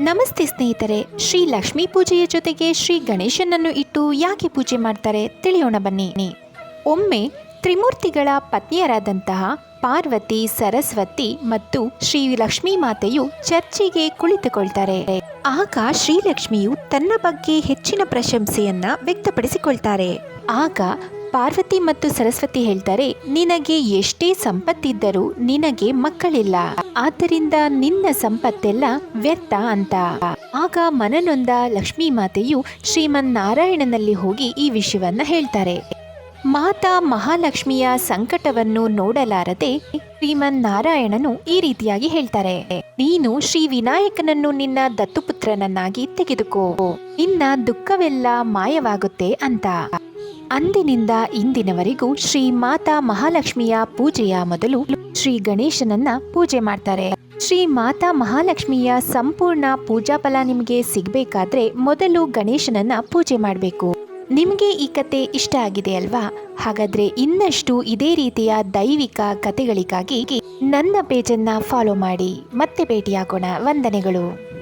ನಮಸ್ತೆ ಸ್ನೇಹಿತರೆ, ಶ್ರೀ ಲಕ್ಷ್ಮೀ ಪೂಜೆಯ ಜೊತೆಗೆ ಶ್ರೀ ಗಣೇಶನನ್ನು ಇಟ್ಟು ಯಾಕೆ ಪೂಜೆ ಮಾಡ್ತಾರೆ ತಿಳಿಯೋಣ ಬನ್ನಿ. ಒಮ್ಮೆ ತ್ರಿಮೂರ್ತಿಗಳ ಪತ್ನಿಯರಾದಂತಹ ಪಾರ್ವತಿ, ಸರಸ್ವತಿ ಮತ್ತು ಶ್ರೀ ಲಕ್ಷ್ಮೀ ಮಾತೆಯು ಚರ್ಚಿಗೆ ಕುಳಿತುಕೊಳ್ತಾರೆ. ಆಗ ಶ್ರೀಲಕ್ಷ್ಮಿಯು ತನ್ನ ಬಗ್ಗೆ ಹೆಚ್ಚಿನ ಪ್ರಶಂಸೆಯನ್ನ ವ್ಯಕ್ತಪಡಿಸಿಕೊಳ್ತಾರೆ. ಆಗ ಪಾರ್ವತಿ ಮತ್ತು ಸರಸ್ವತಿ ಹೇಳ್ತಾರೆ, ನಿನಗೆ ಎಷ್ಟೇ ಸಂಪತ್ತಿದ್ದರೂ ನಿನಗೆ ಮಕ್ಕಳಿಲ್ಲ. ಆದ್ದರಿಂದ ನಿನ್ನ ಸಂಪತ್ತೆಲ್ಲ ವ್ಯರ್ಥ ಅಂತ. ಆಗ ಮನನೊಂದ ಲಕ್ಷ್ಮೀ ಮಾತೆಯು ಶ್ರೀಮನ್ ನಾರಾಯಣನಲ್ಲಿ ಹೋಗಿ ಈ ವಿಷಯವನ್ನ ಹೇಳ್ತಾರೆ. ಮಾತಾ ಮಹಾಲಕ್ಷ್ಮಿಯ ಸಂಕಟವನ್ನು ನೋಡಲಾರದೆ ಶ್ರೀಮನ್ ನಾರಾಯಣನು ಈ ರೀತಿಯಾಗಿ ಹೇಳ್ತಾರೆ, ನೀನು ಶ್ರೀ ವಿನಾಯಕನನ್ನು ನಿನ್ನ ದತ್ತುಪುತ್ರನನ್ನಾಗಿ ತೆಗೆದುಕೋ. ನಿನ್ನ ದುಃಖವೆಲ್ಲ ಮಾಯವಾಗುತ್ತೆ ಅಂತ. ಅಂದಿನಿಂದ ಇಂದಿನವರೆಗೂ ಶ್ರೀ ಮಾತಾ ಮಹಾಲಕ್ಷ್ಮಿಯ ಪೂಜೆಯ ಮೊದಲು ಶ್ರೀ ಗಣೇಶನನ್ನ ಪೂಜೆ ಮಾಡ್ತಾರೆ. ಶ್ರೀ ಮಾತಾ ಮಹಾಲಕ್ಷ್ಮಿಯ ಸಂಪೂರ್ಣ ಪೂಜಾ ಫಲ ನಿಮಗೆ ಸಿಗಬೇಕಾದ್ರೆ ಮೊದಲು ಗಣೇಶನನ್ನ ಪೂಜೆ ಮಾಡಬೇಕು. ನಿಮಗೆ ಈ ಕತೆ ಇಷ್ಟ ಆಗಿದೆ ಅಲ್ವಾ? ಹಾಗಾದ್ರೆ ಇನ್ನಷ್ಟು ಇದೇ ರೀತಿಯ ದೈವಿಕ ಕತೆಗಳಿಗಾಗಿ ನನ್ನ ಪೇಜನ್ನ ಫಾಲೋ ಮಾಡಿ. ಮತ್ತೆ ಭೇಟಿಯಾಗೋಣ. ವಂದನೆಗಳು.